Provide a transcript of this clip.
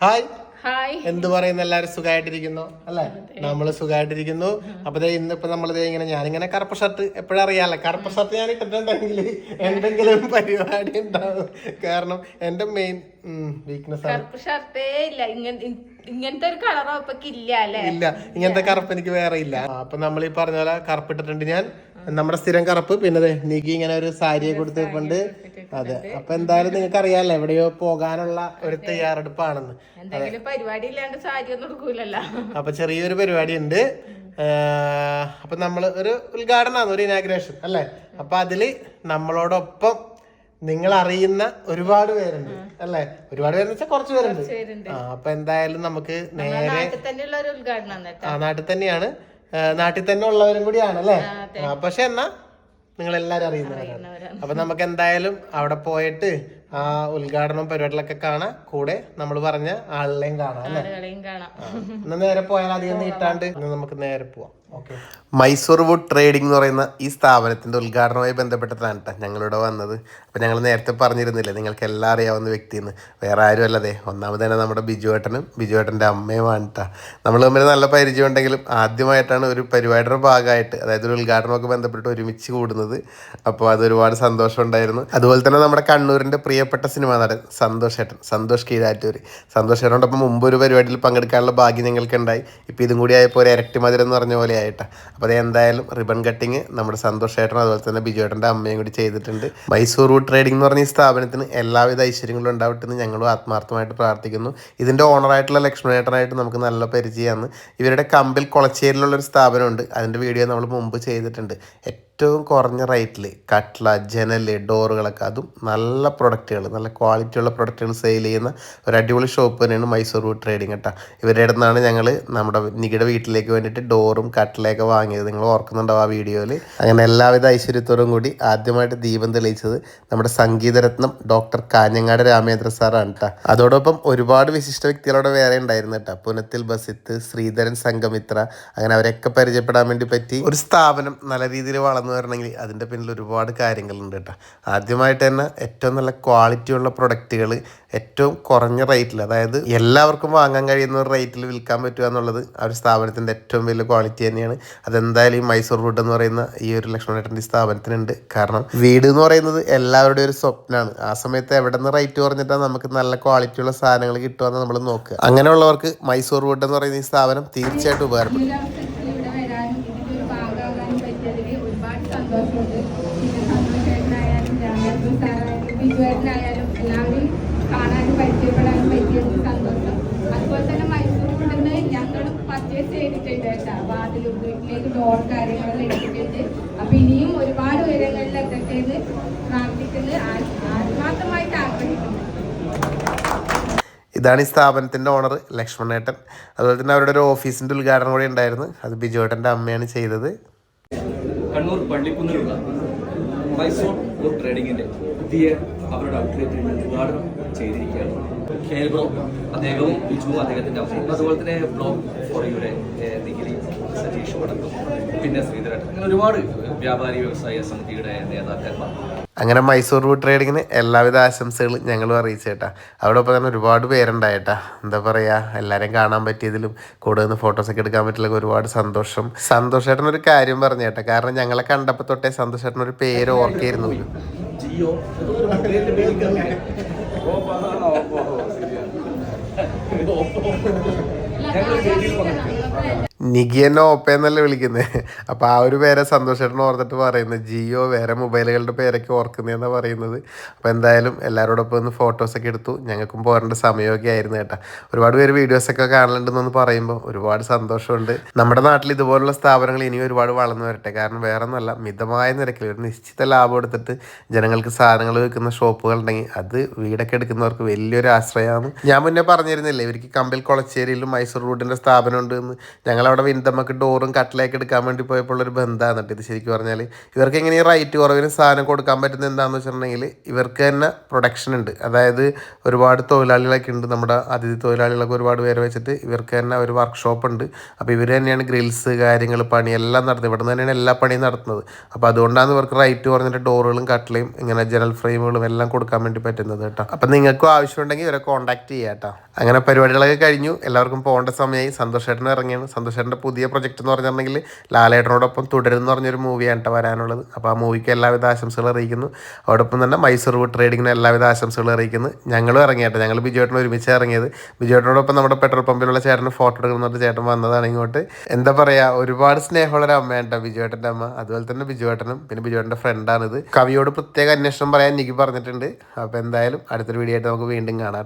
Hi. Hi. എന്ത് പറയുന്നു? എല്ലാരും സുഖമായിട്ടിരിക്കുന്നു അല്ലെ? നമ്മൾ സുഖമായിട്ടിരിക്കുന്നു അപ്പൊ ഇന്നിപ്പോ നമ്മൾ ഇങ്ങനെ ഞാനിങ്ങനെ കറുപ്പ് ഷർട്ട് എപ്പോഴും അറിയാലോ. കറുപ്പ് ഷർട്ട് ഞാൻ ഇട്ടിട്ടുണ്ടെങ്കിൽ എന്തെങ്കിലും പരിപാടി ഉണ്ടാവും. കാരണം എന്റെ മെയിൻ വീക്ക്നെസ് ആണ്. കറുപ്പ് ഷർട്ടേ ഇല്ല. ഇങ്ങനെ ഇങ്ങനത്തെ ഒരു കളർ ഇല്ല അല്ലേ? ഇല്ല. ഇങ്ങനത്തെ കറുപ്പ് എനിക്ക് വേറെ ഇല്ല. അപ്പൊ നമ്മൾ ഈ പറഞ്ഞ പോലെ കറുപ്പ് ഇട്ടിട്ടുണ്ട് ഞാൻ. നമ്മുടെ സ്ഥിരം കറുപ്പ്. പിന്നെ നിക്ക് ഇങ്ങനെ ഒരു സാരിയെ കൊടുത്തിട്ടുണ്ട് അതെ. അപ്പൊ എന്തായാലും നിങ്ങൾക്ക് അറിയാലോ എവിടെയോ പോകാനുള്ള ഒരു തയ്യാറെടുപ്പാണെന്ന്. എന്തെങ്കിലും പരിപാടി ഇല്ലാണ്ട് സാരി ഒന്നും എടുക്കൂലല്ലോ. അപ്പൊ ചെറിയൊരു പരിപാടി ഉണ്ട് അപ്പൊ നമ്മൾ ഒരു ഉദ്ഘാടനമാണ് ഒരു ഇനാഗ്രേഷൻ അല്ലെ? അപ്പൊ അതിൽ നമ്മളോടൊപ്പം നിങ്ങൾ അറിയുന്ന ഒരുപാട് പേരുണ്ട് അല്ലെ? ഒരുപാട് പേരെന്ന് വെച്ചാൽ കുറച്ച് പേരുണ്ട്. ആ അപ്പൊ എന്തായാലും നമുക്ക് നേരെ ആ നാട്ടിൽ തന്നെയാണ്. നാട്ടിൽ തന്നെ ഉള്ളവരും കൂടിയാണ് അല്ലെ? പക്ഷെ എന്നാ നിങ്ങൾ എല്ലാരും അറിയുന്നവരാണ്. അപ്പൊ നമുക്ക് എന്തായാലും അവിടെ പോയിട്ട് ആ ഉദ്ഘാടനം പരിപാടികളൊക്കെ കാണാം. കൂടെ നമ്മൾ പറഞ്ഞ ആളുകളെയും കാണാം അല്ലെ? എന്നാ നേരെ പോയാൽ അധികം നീട്ടാണ്ട് ഇന്ന് നമുക്ക് നേരെ പോവാം. മൈസൂർ വുഡ് ട്രേഡിംഗ് എന്ന് പറയുന്ന ഈ സ്ഥാപനത്തിന്റെ ഉദ്ഘാടനവുമായി ബന്ധപ്പെട്ടിട്ടാണ് കേട്ടോ ഞങ്ങളിവിടെ വന്നത്. അപ്പം ഞങ്ങൾ നേരത്തെ പറഞ്ഞിരുന്നില്ലേ നിങ്ങൾക്ക് എല്ലാം അറിയാവുന്ന വ്യക്തിയെന്ന്. വേറെ ആരും അല്ലതെ ഒന്നാമത് തന്നെ നമ്മുടെ ബിജു ബിജുവേട്ടന്റെ അമ്മയുമാണ് കേട്ടോ നമ്മൾ തമ്മിൽ നല്ല പരിചയം ഉണ്ടെങ്കിലും ആദ്യമായിട്ടാണ് ഒരു പരിപാടിയുടെ ഭാഗമായിട്ട് അതായത് ഒരു ഉദ്ഘാടനമൊക്കെ ബന്ധപ്പെട്ട് ഒരുമിച്ച് കൂടുന്നത്. അപ്പോൾ അത് ഒരുപാട് സന്തോഷം ഉണ്ടായിരുന്നു. അതുപോലെ തന്നെ നമ്മുടെ കണ്ണൂരിന്റെ പ്രിയപ്പെട്ട സിനിമാ നടൻ സന്തോഷ് ഏട്ടൻ സന്തോഷ് കീഴാറ്റൂർ സന്തോഷ് ഏട്ടനോടൊപ്പം മുമ്പ് ഒരു പരിപാടിയിൽ പങ്കെടുക്കാനുള്ള ഭാഗ്യം ഞങ്ങൾക്ക് ഉണ്ടായി ഇപ്പോൾ ഇതും കൂടി ആയപ്പോൾ ഒരു ഇരട്ടി മധുരം എന്ന് പറഞ്ഞ പോലെ ആയിട്ട്. അപ്പോൾ അത് എന്തായാലും റിബൺ കട്ടിങ് നമ്മുടെ സന്തോഷ് ഏട്ടനും അതുപോലെ തന്നെ ബിജു ഏട്ടന്റെ അമ്മയും കൂടി ചെയ്തിട്ടുണ്ട്. മൈസൂർ റൂട്ട് ട്രേഡിംഗ് എന്ന് പറഞ്ഞ ഈ സ്ഥാപനത്തിന് എല്ലാവിധ ഐശ്വര്യങ്ങളും ഉണ്ടാവട്ടെ എന്ന് ഞങ്ങളും ആത്മാർത്ഥമായിട്ട് പ്രാർത്ഥിക്കുന്നു. ഇതിന്റെ ഓണറായിട്ടുള്ള ലക്ഷ്മണേട്ടനായിട്ട് നമുക്ക് നല്ല പരിചയമാണ്. ഇവരുടെ കമ്പിൽ കുളച്ചേരിലുള്ള ഒരു സ്ഥാപനമുണ്ട്. അതിന്റെ വീഡിയോ നമ്മൾ മുമ്പ് ചെയ്തിട്ടുണ്ട്. ഏറ്റവും കുറഞ്ഞ റേറ്റിൽ കട്ട്ല ജനൽ ഡോറുകളൊക്കെ അതും നല്ല പ്രൊഡക്റ്റുകൾ നല്ല ക്വാളിറ്റി ഉള്ള പ്രൊഡക്റ്റുകൾ സെയിൽ ചെയ്യുന്ന ഒരു അടിപൊളി ഷോപ്പ് തന്നെയാണ് മൈസൂർ ട്രേഡിംഗ് കേട്ടോ. ഇവരുടെ അടുത്താണ് ഞങ്ങൾ നമ്മുടെ നികിയുടെ വീട്ടിലേക്ക് വേണ്ടിയിട്ട് ഡോറും കട്ടിലൊക്കെ വാങ്ങിയത്. നിങ്ങൾ ഓർക്കുന്നുണ്ടാവും ആ വീഡിയോയിൽ അങ്ങനെ എല്ലാവിധ ഐശ്വര്യത്തോടും കൂടി ആദ്യമായിട്ട് ദീപം തെളിയിച്ചത് നമ്മുടെ സംഗീതരത്നം ഡോക്ടർ കാഞ്ഞങ്ങാട് രാമേന്ദ്ര സാറാണ് കേട്ടോ. അതോടൊപ്പം ഒരുപാട് വിശിഷ്ട വ്യക്തികളോട് വേറെ ഉണ്ടായിരുന്നു കേട്ടോ. പുനത്തിൽ ബസിത്ത് ശ്രീധരൻ സംഘമിത്ര അങ്ങനെ അവരെയൊക്കെ പരിചയപ്പെടാൻ വേണ്ടി പറ്റി. ഒരു സ്ഥാപനം നല്ല രീതിയിൽ വളർന്നു വരണമെങ്കിൽ അതിന്റെ പിന്നിൽ ഒരുപാട് കാര്യങ്ങളുണ്ട് കേട്ടോ. ആദ്യമായിട്ട് തന്നെ ഏറ്റവും നല്ല ക്വാളിറ്റിയുള്ള പ്രൊഡക്റ്റുകൾ ഏറ്റവും കുറഞ്ഞ റേറ്റിൽ അതായത് എല്ലാവർക്കും വാങ്ങാൻ കഴിയുന്ന ഒരു റേറ്റിൽ വിൽക്കാൻ പറ്റുക എന്നുള്ളത് ആ ഒരു സ്ഥാപനത്തിന്റെ ഏറ്റവും വലിയ ക്വാളിറ്റി തന്നെയാണ്. അതെന്തായാലും ഈ മൈസൂർ വുഡ് എന്ന് പറയുന്ന ഈ ഒരു ലക്ഷ്മണേട്ടന്റെ സ്ഥാപനത്തിനുണ്ട്. കാരണം വീട് എന്ന് പറയുന്നത് എല്ലാവരുടെയും ഒരു സ്വപ്നമാണ്. ആ സമയത്ത് എവിടെ നിന്ന് റേറ്റ് കുറഞ്ഞിട്ടാണ് നമുക്ക് നല്ല ക്വാളിറ്റിയുള്ള സാധനങ്ങൾ കിട്ടുക എന്ന് നമ്മൾ നോക്കുക. അങ്ങനെയുള്ളവർക്ക് മൈസൂർ വുഡ് എന്ന് പറയുന്ന ഈ സ്ഥാപനം തീർച്ചയായിട്ടും ഉപകാരപ്പെടും ഈ ഒരു അവസരത്തിൽ ഇവിടെ വരാനും ഇതിന്റെ ഒരു ഭാഗമാകാനും പറ്റിയതിൽ ഒരുപാട് സന്തോഷമുണ്ട് പിന്നെ സന്തോഷേട്ടനായാലും രാമേന്ദ്രൻ സാറായാലും ബിജുവേട്ടനായാലും എല്ലാവരും കാണാനും പരിചയപ്പെടാനും പറ്റിയത് സന്തോഷം അതുപോലെ തന്നെ മൈസൂർ നിന്ന് ഞങ്ങളും പർച്ചേസ് ചെയ്തിട്ടുണ്ട് കേട്ടോ. വാതിലും വീട്ടിലേക്ക് ഡോർ കാര്യങ്ങളെല്ലാം എടുത്തിട്ടുണ്ട്. അപ്പൊ ഇനിയും ഒരുപാട് ഉയരങ്ങളിൽ എത്തട്ടെ എന്ന് പ്രാർത്ഥിക്കുന്നത് ആ- ആത്മാർത്ഥമായിട്ട് ആഗ്രഹിക്കുന്നു. ഇതാണ് ഈ സ്ഥാപനത്തിന്റെ ഓണർ ലക്ഷ്മണേട്ടൻ. അതുപോലെ തന്നെ അവരുടെ ഒരു ഓഫീസിന്റെ ഉദ്ഘാടനം കൂടി ഉണ്ടായിരുന്നു. അത് ബിജുവേട്ടന്റെ അമ്മയാണ് ചെയ്തത്. കണ്ണൂർ പള്ളിക്കുന്നിലുള്ള മൈസൂർ വുഡ് ട്രേഡിങ്ങിന്റെ പുതിയ അവരുടെ ഔട്ട്ലെറ്റ് ഉദ്ഘാടനം ചെയ്തിരിക്കുകയാണ്. എൽ ബ്രോ അദ്ദേഹവും ബിജു അദ്ദേഹത്തിന്റെ അവസരം അതുപോലെ തന്നെ ബ്ലോക്ക് ഫോറിയുടെ നിഖിലി സതീഷ് അടക്കം. പിന്നെ ശ്രീധരൻ. അങ്ങനെ ഒരുപാട് വ്യാപാരി വ്യവസായ സമിതിയുടെ നേതാക്കന്മാർ. അങ്ങനെ മൈസൂർ റൂട്ട് ട്രേഡിങ്ങിന് എല്ലാവിധ ആശംസകളും ഞങ്ങളും അറിയിച്ചേട്ടാ അവിടെ ഇപ്പോൾ തന്നെ ഒരുപാട് പേരുണ്ടായിട്ടാ എന്താ പറയുക എല്ലാവരെയും കാണാൻ പറ്റിയതിലും കൂടെ നിന്ന് ഫോട്ടോസൊക്കെ എടുക്കാൻ പറ്റില്ല ഒരുപാട് സന്തോഷം സന്തോഷേട്ടൻ ഒരു കാര്യം പറഞ്ഞേട്ടാ കാരണം ഞങ്ങളെ കണ്ടപ്പോൾ തൊട്ടേ സന്തോഷേട്ടൻ ഒരു പേര് ഓർക്കായിരുന്നു ജിയോ വന്നിട്ട് നികിയെന്നെ ഓപ്പ എന്നല്ലേ വിളിക്കുന്നത് അപ്പോൾ ആ ഒരു പേരെ സന്തോഷേട്ടൻ ഓർത്തിട്ട് പറയുന്നത് ജിയോ വേറെ മൊബൈലുകളുടെ പേരൊക്കെ ഓർക്കുന്നതെന്നാണ് പറയുന്നത്. അപ്പോൾ എന്തായാലും എല്ലാവരോടൊപ്പം ഒന്ന് ഫോട്ടോസൊക്കെ എടുത്തു. ഞങ്ങൾക്കും പോരേണ്ട സമയമൊക്കെ ആയിരുന്നു കേട്ടോ. ഒരുപാട് പേര് വീഡിയോസൊക്കെ കാണലുണ്ടെന്നൊന്ന് പറയുമ്പോൾ ഒരുപാട് സന്തോഷമുണ്ട്. നമ്മുടെ നാട്ടിൽ ഇതുപോലുള്ള സ്ഥാപനങ്ങൾ ഇനി ഒരുപാട് വളർന്നു വരട്ടെ. കാരണം വേറെ ഒന്നുമല്ല മിതമായ നിരക്കിൽ ഒരു നിശ്ചിത ലാഭം എടുത്തിട്ട് ജനങ്ങൾക്ക് സാധനങ്ങൾ വിൽക്കുന്ന ഷോപ്പുകൾ ഉണ്ടെങ്കിൽ അത് വീടൊക്കെ എടുക്കുന്നവർക്ക് വലിയൊരു ആശ്രയമാണ്. ഞാൻ മുന്നേ പറഞ്ഞിരുന്നില്ലേ ഇവർക്ക് കമ്പിൽ കൊളച്ചേരിയിലും മൈസൂർ റൂട്ടിന്റെ സ്ഥാപനം ഉണ്ട് എന്ന്. ഞങ്ങൾ അവിടെ വിന്തമ്മക്ക് ഡോറും കട്ടിലേക്ക് എടുക്കാൻ വേണ്ടി പോയപ്പോൾ ഒരു ബന്ധമാണ് ഇത് ശരിക്കും പറഞ്ഞാൽ ഇവർക്ക് എങ്ങനെയാണ് റൈറ്റ് കുറവിന് സാധനം കൊടുക്കാൻ പറ്റുന്നത് എന്താണെന്ന് വെച്ചിട്ടുണ്ടെങ്കിൽ ഇവർക്ക് തന്നെ പ്രൊഡക്ഷൻ ഉണ്ട്. അതായത് ഒരുപാട് തൊഴിലാളികളൊക്കെ ഉണ്ട്. നമ്മുടെ അതിഥി തൊഴിലാളികളൊക്കെ ഒരുപാട് പേര് വെച്ചിട്ട് ഇവർക്ക് തന്നെ ഒരു വർക്ക്ഷോപ്പ് ഉണ്ട്. അപ്പോൾ ഇവർ തന്നെയാണ് ഗ്രിൽസ് കാര്യങ്ങൾ പണി എല്ലാം നടത്തുന്നത്. ഇവിടെ നിന്ന് തന്നെയാണ് എല്ലാ പണിയും നടത്തുന്നത്. അപ്പോൾ അതുകൊണ്ടാണ് ഇവർക്ക് റൈറ്റ് കുറഞ്ഞിട്ട് ഡോറുകളും കട്ടിലയും ഇങ്ങനെ ജനൽ ഫ്രെയിമുകളും എല്ലാം കൊടുക്കാൻ വേണ്ടി പറ്റുന്നത് കേട്ടോ. അപ്പം നിങ്ങൾക്കും ആവശ്യമുണ്ടെങ്കിൽ ഇവരെ കോൺടാക്ട് ചെയ്യാം കേട്ടോ. അങ്ങനെ പരിപാടികളൊക്കെ കഴിഞ്ഞു. എല്ലാവർക്കും പോകേണ്ട സമയമായി. സന്തോഷമായിട്ട് ഇറങ്ങിയാണ്. സന്തോഷേട്ടന്റെ പുതിയ പ്രൊജക്റ്റ് എന്ന് പറഞ്ഞിട്ടുണ്ടെങ്കിൽ ലാലേട്ടനോടൊപ്പം തുടരും എന്ന് പറഞ്ഞൊരു മൂവിയാണ് കേട്ടോ വരാനുള്ളത്. അപ്പോൾ ആ മൂവിക്ക് എല്ലാവിധ ആശംസകളും അറിയിക്കുന്നു. അതോടൊപ്പം തന്നെ മൈസൂർ ട്രേഡിങ്ങിന് എല്ലാവിധ ആശംസകളും അറിയിക്കുന്നു. ഞങ്ങളും ഇറങ്ങിയാട്ടെ. ഞങ്ങൾ ബിജുവേട്ടൻ ഒരുമിച്ച് ഇറങ്ങിയത്. ബിജുവേട്ടനോടൊപ്പം നമ്മുടെ പെട്രോൾ പമ്പിലുള്ള ചേട്ടന് ഫോട്ടോ എടുക്കുന്നുണ്ട് ചേട്ടൻ വന്നതാണ് ഇങ്ങോട്ട്. എന്താ പറയുക ഒരുപാട് സ്നേഹമുള്ള ഒരു അമ്മയാണ് കേട്ടോ ബിജുവേട്ടന്റെ അമ്മ. അതുപോലെ തന്നെ ബിജുവേട്ടനും പിന്നെ ബിജുവേട്ടന്റെ ഫ്രണ്ടാണിത് കവിയോട് പ്രത്യേക അന്വേഷണം പറയാൻ എനിക്ക് പറഞ്ഞിട്ടുണ്ട്. അപ്പോൾ എന്തായാലും അടുത്തൊരു വീഡിയോ ആയിട്ട് നമുക്ക് വീണ്ടും കാണാം